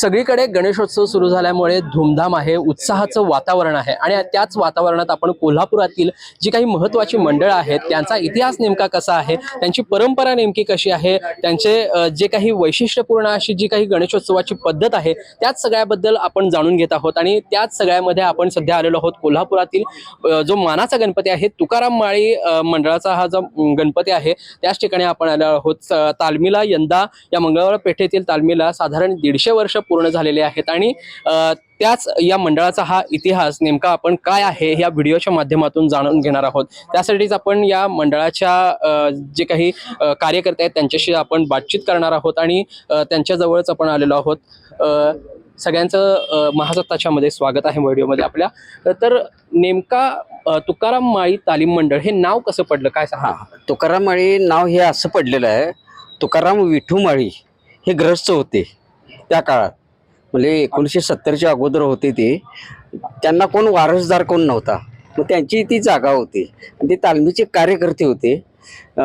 सगळीकडे गणेशोत्सव सुरू झाल्यामुळे धूमधाम आहे उत्साहाचं वातावरण आहे. आणि त्याच वातावरणात आपण कोल्हापुरातील जी काही महत्त्वाची मंडळं आहेत त्यांचा इतिहास नेमका कसा आहे त्यांची परंपरा नेमकी कशी आहे त्यांचे जे काही वैशिष्ट्यपूर्ण अशी जी काही गणेशोत्सवाची पद्धत आहे त्याच सगळ्याबद्दल आपण जाणून घेत आहोत. आणि त्याच सगळ्यामध्ये आपण सध्या आलेलो आहोत कोल्हापुरातील जो मानाचा गणपती आहे तुकाराम माळी मंडळाचा हा जो गणपती आहे त्याच ठिकाणी आपण आलेलो आहोत. स- तालमीला यंदा या मंगळवार पेठेतील तालमीला साधारण दीडशे वर्ष पूर्ण झालेले आहेत. आणि त्याच या मंडळाचा हा इतिहास नेमका आपण काय आहे या व्हिडिओच्या माध्यमातून जाणून घेणार आहोत. त्यासाठीच आपण या मंडळाच्या जे काही कार्यकर्ते आहेत त्यांच्याशी आपण बातचीत करणार आहोत आणि त्यांच्याजवळच आपण आलेलो आहोत. सगळ्यांचं महासत्ताच्यामध्ये स्वागत आहे व्हिडिओमध्ये आपल्या. तर नेमका तुकाराम माळी तालीम मंडळ हे नाव कसं पडलं? काय सांगा तुकाराम माळी नाव हे असं पडलेलं आहे. तुकाराम विठू माळी हे ग्रस्त होते त्या काळात. म्हणजे एकोणीसशे सत्तरच्या अगोदर होते ते. त्यांना कोण वारसदार कोण नव्हता. मग त्यांची ती जागा होती. आणि ते तालमीचे कार्यकर्ते होते.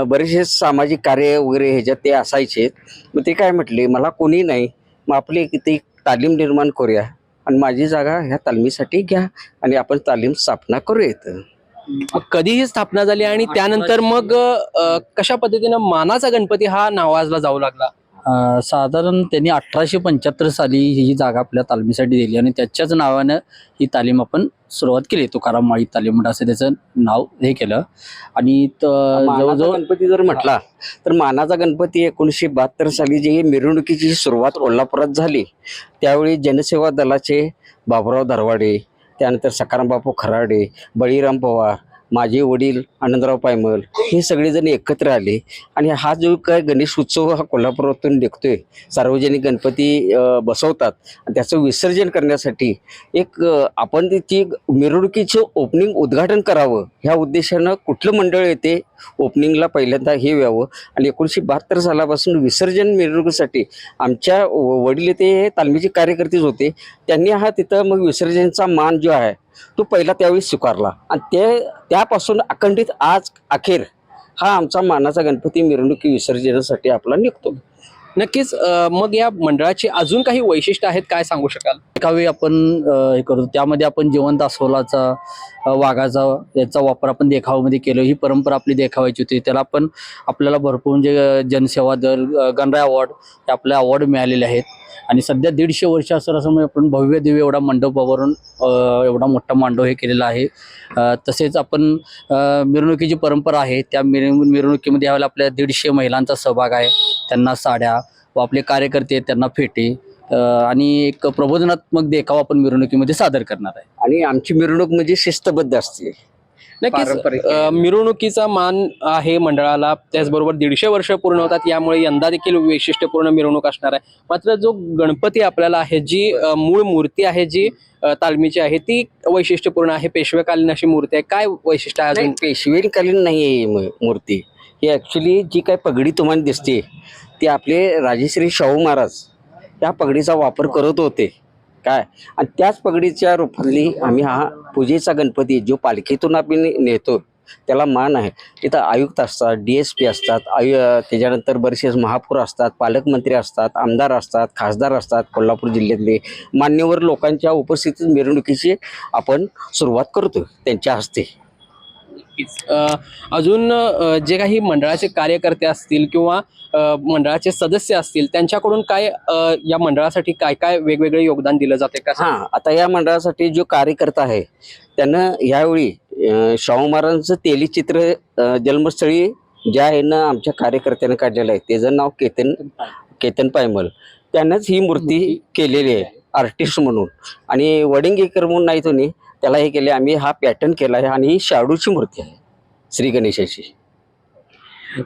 बरेचसे सामाजिक कार्य वगैरे ह्याच्यात ते असायचे. मग ते काय म्हटले मला कोणी नाही. मग आपली ती तालीम निर्माण करूया. आणि माझी जागा ह्या तालमीसाठी घ्या. आणि आपण तालीम स्थापना करूयात. इथं मग कधी ही स्थापना झाली आणि त्यानंतर मग अ, कशा पद्धतीनं मानाचा गणपती हा नावाजला जाऊ लागला? साधारण त्यांनी अठराशे पंच्याहत्तर साली ही जागा आपल्या तालमीसाठी दिली आणि त्याच्याच नावानं ही तालीम आपण सुरुवात केली. तुकाराम माळी तालीम असं त्याचं नाव हे केलं. आणि जवळजवळ गणपती जर म्हटला तर मानाचा गणपती एकोणीसशे बहात्तर साली जी मिरवणुकीची सुरुवात कोल्हापुरात झाली. त्यावेळी जनसेवा दलाचे बाबुराव दरवाडे त्यानंतर सकाराम बापू खराडे बळीराम पवार माझे वडील आनंदराव पायमल हे सगळेजण एकत्र आले. आणि हा जो काय गणेश उत्सव हा कोल्हापुरातून निघतोय सार्वजनिक गणपती बसवतात आणि त्याचं विसर्जन करण्यासाठी एक आपण ती मिरवणुकीचं ओपनिंग उद्घाटन करावं ह्या उद्देशानं कुठलं मंडळ येते ओपनिंगला पहिल्यांदा हे व्हावं. आणि एकोणीसशे बहात्तर सालापासून विसर्जन मिरवणुकीसाठी आमच्या व- वडील ते तालमीचे कार्यकर्तेच होते. त्यांनी हा तिथं मग विसर्जनचा मान जो आहे तो पहिला त्यावेळी स्वीकारला. आणि ते त्यापासून अखंडित आज अखेर हा आमचा मानाचा गणपती मिरवणुकी विसर्जनासाठी आपला निघतो. नक्कीच मग या मंडळाची अजून काही वैशिष्ट्य आहेत काय सांगू शकाल? एकावेळी आपण हे करतो. त्यामध्ये आपण जिवंत अस्वलाचा वाघाचा याचा वापर आपण देखावामध्ये केलो. ही परंपरा आपली देखावायची होती. त्याला पण आपल्याला भरपूर म्हणजे जनसेवा दल गणराय अवॉर्ड हे आपले अवॉर्ड मिळालेले आहेत. आणि सध्या दीडशे वर्ष असं असं म्हणजे आपण भव्य दिव्य एवढा मंडपावरून एवढा मोठा मांडव हे केलेला आहे. तसेच आपण मिरवणुकीची परंपरा आहे. त्या मिर मिरवणुकीमध्ये यावेळेला आपल्या दीडशे महिलांचा सहभाग आहे. त्यांना साड्या व आपले कार्यकर्ते आहेत त्यांना फेटे आणि एक प्रबोधनात्मक देखावा आपण मिरवणुकीमध्ये सादर करणार आहे. आणि आमची मिरवणूक म्हणजे शिस्तबद्ध असते. नक्कीच मिरवणुकीचा मान आहे मंडळाला. त्याचबरोबर दीडशे वर्ष पूर्ण होतात यामुळे यंदा देखील वैशिष्ट्यपूर्ण मिरवणूक असणार आहे. मात्र जो गणपती आपल्याला आहे जी मूळ मूर्ती आहे जी तालमीची आहे ती वैशिष्ट्यपूर्ण आहे. पेशवेकालीन अशी मूर्ती आहे. काय वैशिष्ट्य आहे पेशवेकालीन नाही ही मूर्ती. ही ॲक्च्युली जी काय पगडी तुम्हाला दिसते ती आपले राजेश्री शाहू महाराज त्या पगडीचा वापर करत होते. काय? आणि त्याच पगडीच्या रूपातली आम्ही हा पूजेचा गणपती जो पालखीतून आपण नेतो त्याला मान आहे. तिथं आयुक्त असतात डी एस पी असतात आयु त्याच्यानंतर बरेचसे महापौर असतात पालकमंत्री असतात आमदार असतात खासदार असतात कोल्हापूर जिल्ह्यातले मान्यवर लोकांच्या उपस्थितीत मिरवणुकीची आपण सुरुवात करतो त्यांच्या हस्ते. अ, अजून जे काही मंडळाचे कार्यकर्ते असतील किंवा मंडळाचे सदस्य असतील त्यांच्याकडून काय या मंडळासाठी काय काय वेगवेगळे योगदान दिलं जाते का? हा आता या मंडळासाठी जो कार्यकर्ता आहे त्यानं यावेळी शाहू महाराजांचं तेली चित्र जन्मस्थळी ज्या ह्यानं आमच्या कार्यकर्त्यानं काढलेलं आहे त्याचं नाव केतन केतन पायमल. त्यानंच ही मूर्ती. केलेली आहे. आर्टिस्ट म्हणून. आणि वडिंगेकर म्हणून नाही तुम्ही त्याला हे केले आम्ही हा पॅटर्न केला आहे आणि ही शाडूची मूर्ती आहे श्री गणेशाची.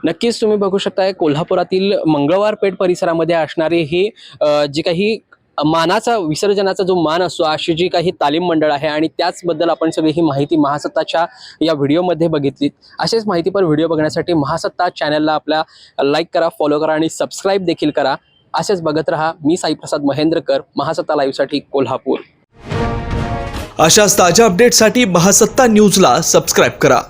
नक्कीच तुम्ही बघू शकताय कोल्हापुरातील मंगळवार पेठ परिसरामध्ये असणारी ही जे जी काही मानाचा विसर्जनाचा जो मान असतो अशी जी काही तालीम मंडळ आहे आणि त्याचबद्दल आपण सगळी ही माहिती महासत्ताच्या या व्हिडिओमध्ये बघितली असेच माहितीपर व्हिडिओ बघण्यासाठी महासत्ता चॅनलला आपल्या लाईक करा फॉलो करा आणि सबस्क्राईब देखील करा. असेच बघत रहा मी साईप्रसाद महेंद्रकर महासत्ता लाईव्हसाठी कोल्हापूर. अशाच ताज्या अपडेटसाठी महासत्ता न्यूजला सबस्क्राईब करा.